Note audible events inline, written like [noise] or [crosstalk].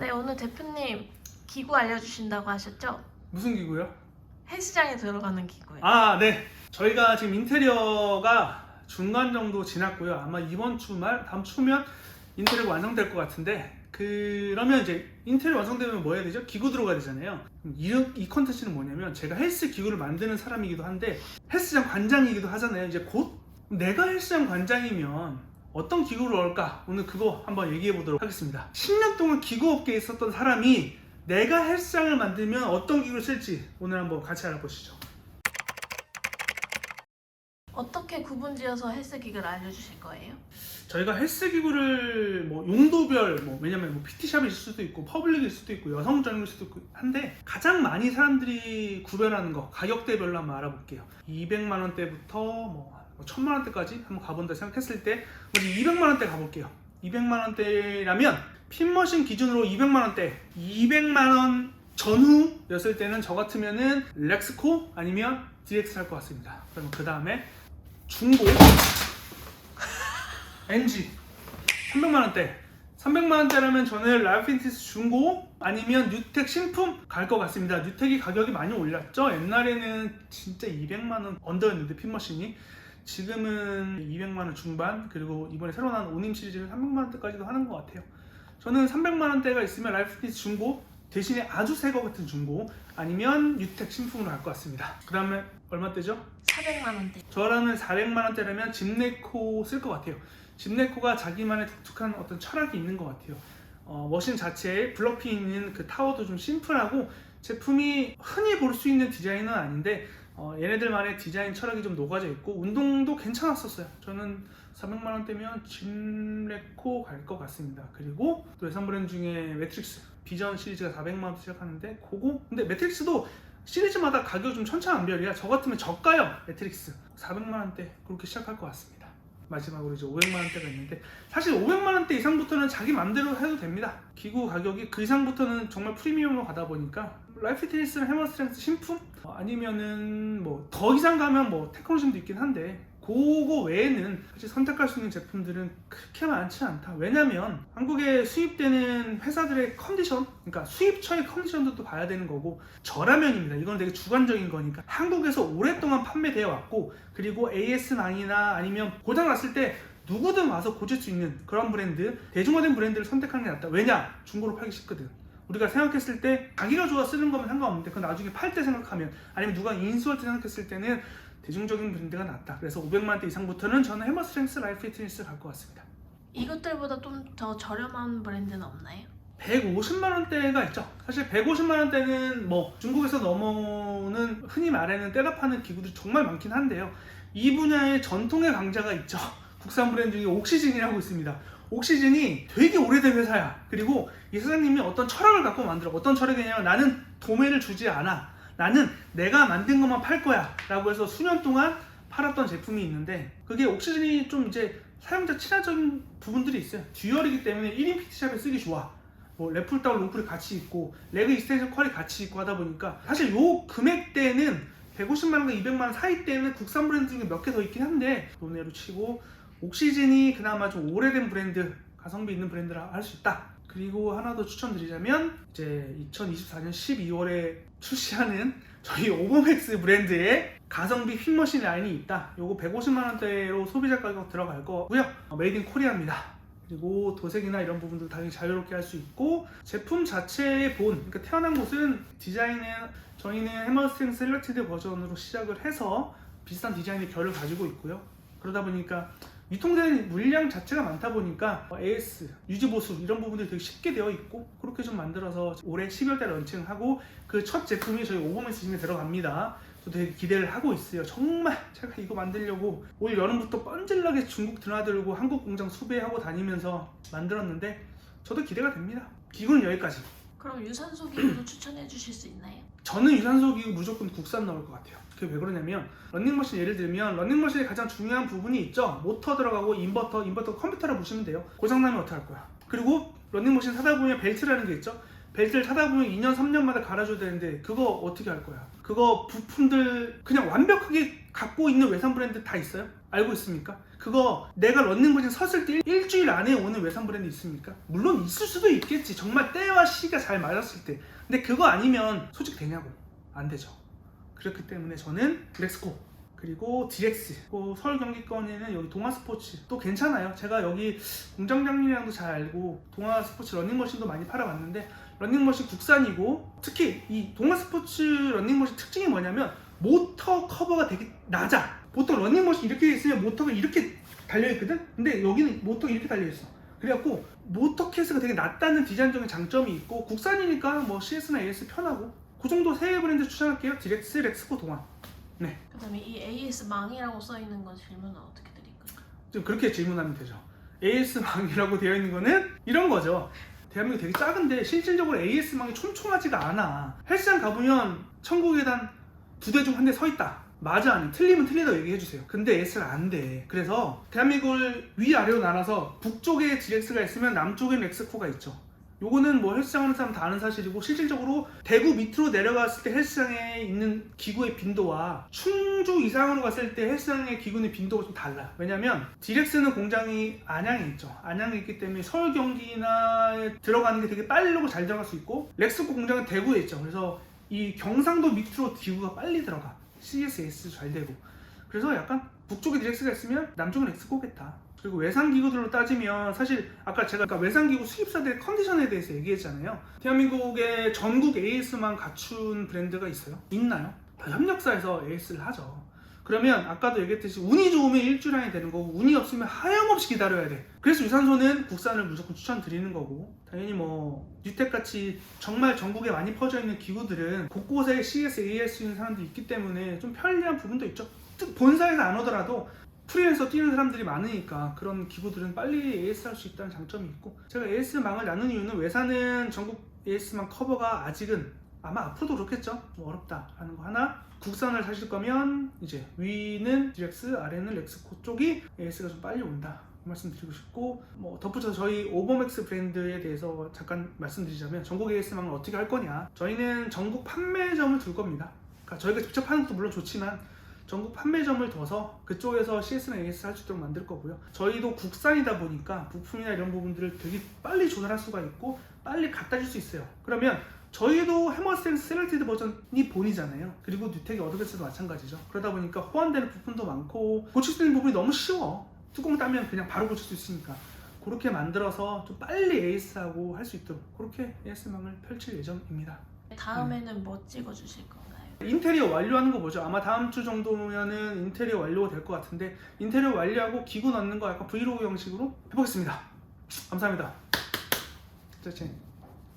네, 오늘 대표님 기구 알려주신다고 하셨죠? 무슨 기구요? 헬스장에 들어가는 기구요. 아, 네. 저희가 지금 인테리어가 중간 정도 지났고요. 아마 이번 주말, 다음 주면 인테리어가 완성될 것 같은데 그러면 이제 인테리어 완성되면 뭐 해야 되죠? 기구 들어가야 되잖아요. 이, 이 컨텐츠는 뭐냐면 제가 헬스 기구를 만드는 사람이기도 한데 헬스장 관장이기도 하잖아요. 이제 곧 내가 헬스장 관장이면 어떤 기구를 넣을까? 오늘 그거 한번 얘기해 보도록 하겠습니다. 10년 동안 기구 업계에 있었던 사람이 내가 헬스장을 만들면 어떤 기구를 쓸지 오늘 한번 같이 알아보시죠. 어떻게 구분지어서 헬스 기구를 알려주실 거예요? 저희가 헬스 기구를 뭐 용도별 뭐 왜냐면 뭐 PT샵일 수도 있고 퍼블릭일 수도 있고 여성 전용일 수도 있고 한데 가장 많이 사람들이 구별하는 거 가격대별로 한번 알아볼게요. 200만 원대부터 뭐 1000만 원대까지 한번 가본다 생각했을 때 먼저 200만 원대 가볼게요. 200만 원대라면 핀머신 기준으로 200만 원대 200만 원 전후였을 때는 저 같으면은 렉스코 아니면 DX 살 것 같습니다. 그러면 그 다음에 중고 NG 300만 원대 300만 원대라면 저는 라이프인티스 중고 아니면 뉴텍 신품 갈 것 같습니다. 뉴텍이 가격이 많이 올랐죠. 옛날에는 진짜 200만 원 언더였는데 핀머신이 지금은 200만 원 중반 그리고 이번에 새로 나온 오님 시리즈는 300만 원대까지도 하는 것 같아요. 저는 300만 원대가 있으면 라이프인티스 중고 대신에 아주 새 거 같은 중고 아니면 뉴텍 신품으로 갈 것 같습니다. 그 다음에 얼마대죠? 400만 원대. 저라면 400만 원대라면 집네코 쓸 것 같아요. 집네코가 자기만의 독특한 어떤 철학이 있는 것 같아요. 어, 머신 자체에 블럭피 있는 그 타워도 좀 심플하고 제품이 흔히 볼 수 있는 디자인은 아닌데 어, 얘네들만의 디자인 철학이 좀 녹아져 있고 운동도 괜찮았었어요. 저는 400만 원대면 짐레코 갈 것 같습니다. 그리고 또 외산 브랜드 중에 매트릭스 비전 시리즈가 400만 원대 시작하는데 그거 근데 매트릭스도 시리즈마다 가격이 좀 천차만별이야. 저 같으면 저가요 매트릭스 400만 원대 그렇게 시작할 것 같습니다. 마지막으로 이제 500만 원대가 있는데 사실 500만 원대 이상부터는 자기 맘대로 해도 됩니다. 기구 가격이 그 이상부터는 정말 프리미엄으로 가다 보니까 라이프 테니스나 해머스트렝스 신품 어, 아니면은 뭐 더 이상 가면 뭐 테크노즘도 있긴 한데 그거 외에는 사실 선택할 수 있는 제품들은 그렇게 많지 않다. 왜냐면 한국에 수입되는 회사들의 컨디션, 그러니까 수입처의 컨디션도 또 봐야 되는 거고 저라면입니다. 이건 되게 주관적인 거니까 한국에서 오랫동안 판매되어 왔고 그리고 AS9이나 아니면 고장 났을 때 누구든 와서 고칠 수 있는 그런 브랜드, 대중화된 브랜드를 선택하는 게 낫다. 왜냐? 중고로 팔기 쉽거든. 우리가 생각했을 때 자기가 좋아 쓰는 거면 상관없는데 그 나중에 팔 때 생각하면 아니면 누가 인수할 때 생각했을 때는 대중적인 브랜드가 낫다. 그래서 500만 원대 이상부터는 저는 해머 스트렝스 라이프 피트니스 갈 것 같습니다. 이것들보다 좀 더 저렴한 브랜드는 없나요? 150만 원대가 있죠. 사실 150만 원대는 뭐 중국에서 넘어오는 흔히 말하는 때가 파는 기구들이 정말 많긴 한데요. 이 분야의 전통의 강자가 있죠. [laughs] 국산 브랜드 중에 옥시즌이라고 있습니다. 옥시즌이 되게 오래된 회사야. 그리고 이 사장님이 어떤 철학을 갖고 만들어. 어떤 철학이냐면 나는 도매를 주지 않아. 나는 내가 만든 것만 팔 거야. 라고 해서 수년 동안 팔았던 제품이 있는데 그게 옥시즌이 좀 이제 사용자 친화적인 부분들이 있어요. 듀얼이기 때문에 1인 피트샵에 쓰기 좋아. 뭐 래플 다운 롱풀이 같이 있고 레그 익스텐션 컬이 같이 있고 하다 보니까 사실 요 금액대는 150만 원과 200만 원 사이 때는 국산 브랜드 중에 몇 개 더 있긴 한데 논외로 치고 옥시즌이 그나마 좀 오래된 브랜드 가성비 있는 브랜드라 할 수 있다. 그리고 하나 더 추천드리자면 이제 2024년 12월에 출시하는 저희 오버맥스 브랜드의 가성비 핀머신 라인이 있다. 요거 150만 원대로 소비자 가격 들어갈 거고요. 어, 메이드 인 코리아입니다. 그리고 도색이나 이런 부분도 당연히 자유롭게 할 수 있고 제품 자체의 본, 그러니까 태어난 곳은 디자인은 저희는 해머스팅 셀렉티드 버전으로 시작을 해서 비슷한 디자인의 결을 가지고 있고요. 그러다 보니까 유통되는 물량 자체가 많다 보니까 AS, 유지보수 이런 부분들이 되게 쉽게 되어 있고 그렇게 좀 만들어서 올해 12월 달에 런칭하고 그 첫 제품이 저희 오버맨스 진에 들어갑니다. 저 되게 기대를 하고 있어요. 정말 제가 이거 만들려고 올 여름부터 뻔질나게 중국 드나들고 한국 공장 수배하고 다니면서 만들었는데 저도 기대가 됩니다. 기구는 여기까지. 그럼 유산소 기구도 [clears throat] 추천해 주실 수 있나요? 저는 유산소 기구 무조건 국산 넣을 것 같아요. 그게 왜 그러냐면 런닝머신 예를 들면 런닝머신의 가장 중요한 부분이 있죠. 모터 들어가고 인버터, 인버터 컴퓨터라 보시면 돼요. 고장나면 어떡할 거야. 그리고 런닝머신 사다 보면 벨트라는 게 있죠. 벨트를 사다 보면 2년, 3년마다 갈아줘야 되는데 그거 어떻게 할 거야? 그거 부품들 그냥 완벽하게 갖고 있는 외산 브랜드 다 있어요? 알고 있습니까? 그거 내가 런닝머신 섰을 때 일- 일주일 안에 오는 외산 브랜드 있습니까? 물론 있을 수도 있겠지. 정말 때와 시가 잘 맞았을 때. 근데 그거 아니면 소직 되냐고. 안 되죠. 그렇기 때문에 저는 렉스코 그리고 디렉스 또 서울 경기권에는 여기 동아 스포츠 또 괜찮아요. 제가 여기 공장장님이랑도 잘 알고 동아 스포츠 런닝머신도 많이 팔아봤는데 런닝머신 국산이고 특히 이 동아 스포츠 런닝머신 특징이 뭐냐면 모터 커버가 되게 낮아. 보통 런닝머신 이렇게 있으면 모터가 이렇게 달려있거든? 근데 여기는 모터가 이렇게 달려있어. 그래갖고 모터 케이스가 되게 낮다는 디자인적인 장점이 있고 국산이니까 뭐 CS나 AS 편하고 그 정도 새 브랜드 추천할게요. 디렉스, 렉스코, 동아. 그다음에 이 AS 망이라고 써 있는 건 질문은 어떻게 드릴까요? 좀 그렇게 질문하면 되죠. AS망이라고 되어 있는 거는 이런 거죠. 대한민국 되게 작은데 실질적으로 AS망이 촘촘하지가 않아. 헬스장 가보면 천국계단 두 대 중 한 대 서 있다. 맞아 아니 틀리면 틀리다고 얘기해 주세요. 근데 AS가 안 돼. 그래서 대한민국을 위아래로 나눠서 북쪽에 GX가 있으면 남쪽엔 렉스코가 있죠. 요거는 뭐 헬스장 하는 사람 다 아는 사실이고 실질적으로 대구 밑으로 내려갔을 때 헬스장에 있는 기구의 빈도와 충주 이상으로 갔을 때 헬스장의 기구의 빈도가 좀 달라. 왜냐면 디렉스는 공장이 안양에 있죠. 안양에 있기 때문에 서울 경기나 들어가는 게 되게 빠르고 잘 들어갈 수 있고 렉스코 공장은 대구에 있죠. 그래서 이 경상도 밑으로 기구가 빨리 들어가. CSS 잘 되고. 그래서 약간 북쪽에 디렉스가 있으면 남쪽은 렉스코겠다. 그리고 외상 기구들로 따지면 사실 아까 제가 아까 외상 기구 수입사들의 컨디션에 대해서 얘기했잖아요. 대한민국의 전국 AS만 갖춘 브랜드가 있어요? 있나요? 다 협력사에서 AS를 하죠. 그러면 아까도 얘기했듯이 운이 좋으면 일주일 안에 되는 거고 운이 없으면 하염없이 기다려야 돼. 그래서 유산소는 국산을 무조건 추천드리는 거고 당연히 뭐 뉴텍 같이 정말 전국에 많이 퍼져 있는 기구들은 곳곳에 CS, AS 있는 사람들이 있기 때문에 좀 편리한 부분도 있죠. 특- 본사에서 안 오더라도 프리랜서 뛰는 사람들이 많으니까 그런 기구들은 빨리 AS 할 수 있다는 장점이 있고 제가 AS망을 나눈 이유는 외사는 전국 AS망 커버가 아직은 아마 앞으로도 그렇겠죠 좀 어렵다라는 거 하나 국산을 사실 거면 이제 위는 디렉스 아래는 렉스코 쪽이 AS가 좀 빨리 온다 그 말씀 드리고 싶고 뭐 덧붙여서 저희 오버맥스 브랜드에 대해서 잠깐 말씀드리자면 전국 AS망을 어떻게 할 거냐 저희는 전국 판매점을 둘 겁니다 그러니까 저희가 직접 하는 것도 물론 좋지만 전국 판매점을 둬서 그쪽에서 CS나 AS 할 수 있도록 만들 거고요. 저희도 국산이다 보니까 부품이나 이런 부분들을 되게 빨리 조달할 수가 있고 빨리 갖다 줄 수 있어요. 그러면 저희도 해머스텐스 셀렉티드 버전이 본이잖아요. 그리고 뉴텍이 어드밴스도 마찬가지죠. 그러다 보니까 호환되는 부품도 많고 고칠 수 있는 부분이 너무 쉬워. 뚜껑 따면 그냥 바로 고칠 수 있으니까. 그렇게 만들어서 좀 빨리 AS하고 할 수 있도록 그렇게 AS망을 펼칠 예정입니다. 다음에는 뭐 찍어 주실 건가요? 인테리어 완료하는 거 보죠. 아마 다음 주 정도면은 인테리어 완료가 될 것 같은데 인테리어 완료하고 기구 넣는 거 약간 브이로그 형식으로 해보겠습니다. 감사합니다. 짜잔.